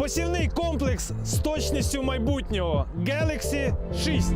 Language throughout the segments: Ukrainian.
Посівний комплекс з точністю майбутнього Galaxy 6.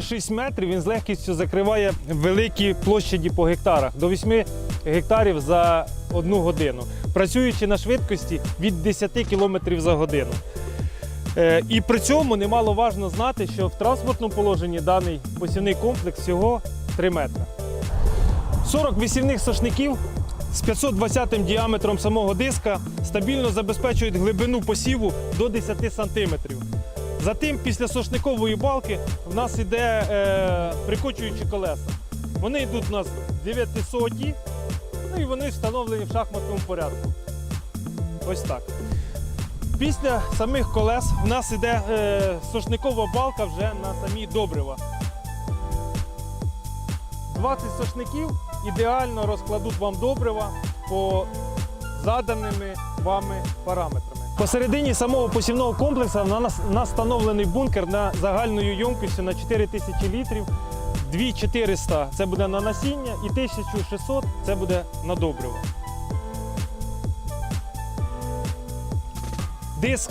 Робочою 6 метрів він з легкістю закриває великі площаді по гектарах до 8 гектарів за одну годину, працюючи на швидкості від 10 км за годину. Е, І при цьому немало важно знати, що в транспортному положенні даний посівний комплекс всього 3 метри. 40 висівних сошників з 520 діаметром самого диска стабільно забезпечують глибину посіву до 10 см. Затим, після сошникової балки, в нас йде е, прикочуючі колеса. Вони йдуть у нас 900, ну і вони встановлені в шахматному порядку. Ось так. Після самих колес в нас йде е, сошникова балка вже на самі добрива. 20 сошників ідеально розкладуть вам добрива по заданими вами параметрами. Посередині самого посівного комплексу на нас встановлений бункер на загальною ємкістю на 4000 літрів. 2400 це буде на насіння і 1600 це буде на добриво. Диск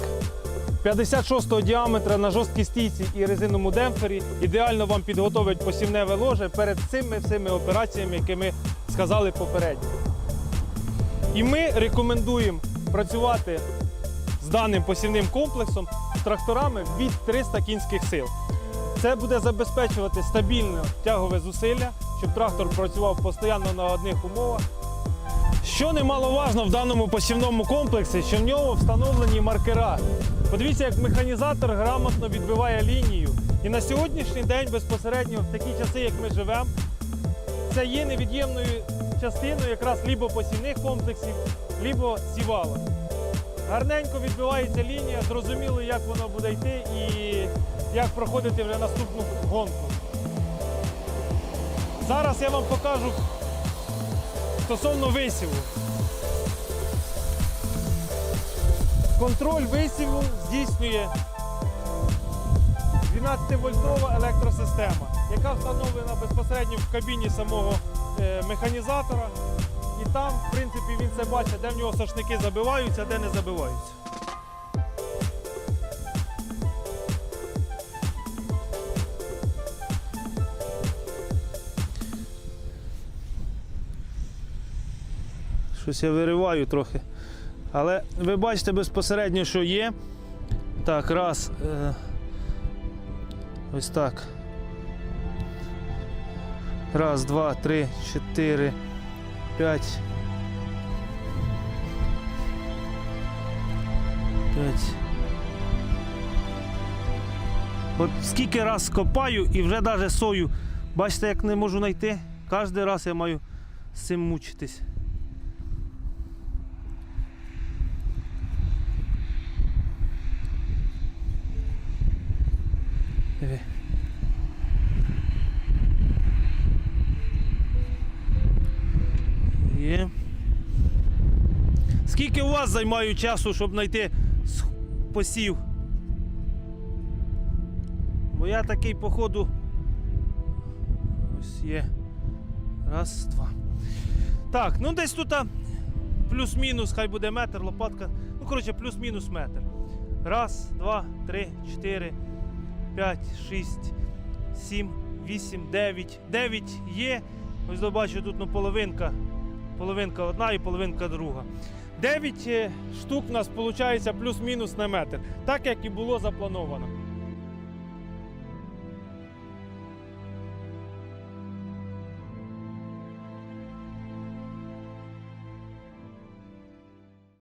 56-го діаметра на жорсткій стійці і резинному демпфері ідеально вам підготовить посівневе ложе перед цими всіми операціями, які ми сказали попередньо. І ми рекомендуємо працювати даним посівним комплексом з тракторами від 300 кінських сил. Це буде забезпечувати стабільне тягове зусилля, щоб трактор працював постійно на одних умовах. Що немаловажно в даному посівному комплексі, що в ньому встановлені маркера. Подивіться, як механізатор грамотно відбиває лінію. І на сьогоднішній день безпосередньо в такі часи, як ми живемо, це є невід'ємною частиною якраз лібо посівних комплексів, лібо сівала. Гарненько відбивається лінія, зрозуміло, як воно буде йти і як проходити вже наступну гонку. Зараз я вам покажу стосовно висіву. Контроль висіву здійснює 12-вольтова електросистема, яка встановлена безпосередньо в кабіні самого е, механізатора. І там, в принципі, він це бачить, де в нього сошники забиваються, де не забиваються. Щось я вириваю трохи. Але ви бачите безпосередньо, що є. Так, раз. Е, ось так. Раз, два, три, чотири, п'ять. П'ять. От скільки раз копаю і вже навіть сою. Бачите, як не можу знайти. Кожен раз я маю з цим мучитись. Диви. Є. Скільки у вас займає часу, щоб знайти посів? Бо я такий, походу. Ось є. Раз, два. Так, ну десь тут плюс-мінус, хай буде метр, лопатка. Ну, коротше, плюс-мінус метр. Раз, два, три, чотири. 5, 6, 7, 8, 9. 9 є. Ось бачу тут ну, половинка. Половинка одна і половинка друга. 9 е, штук у нас виходить плюс-мінус на метр, так як і було заплановано.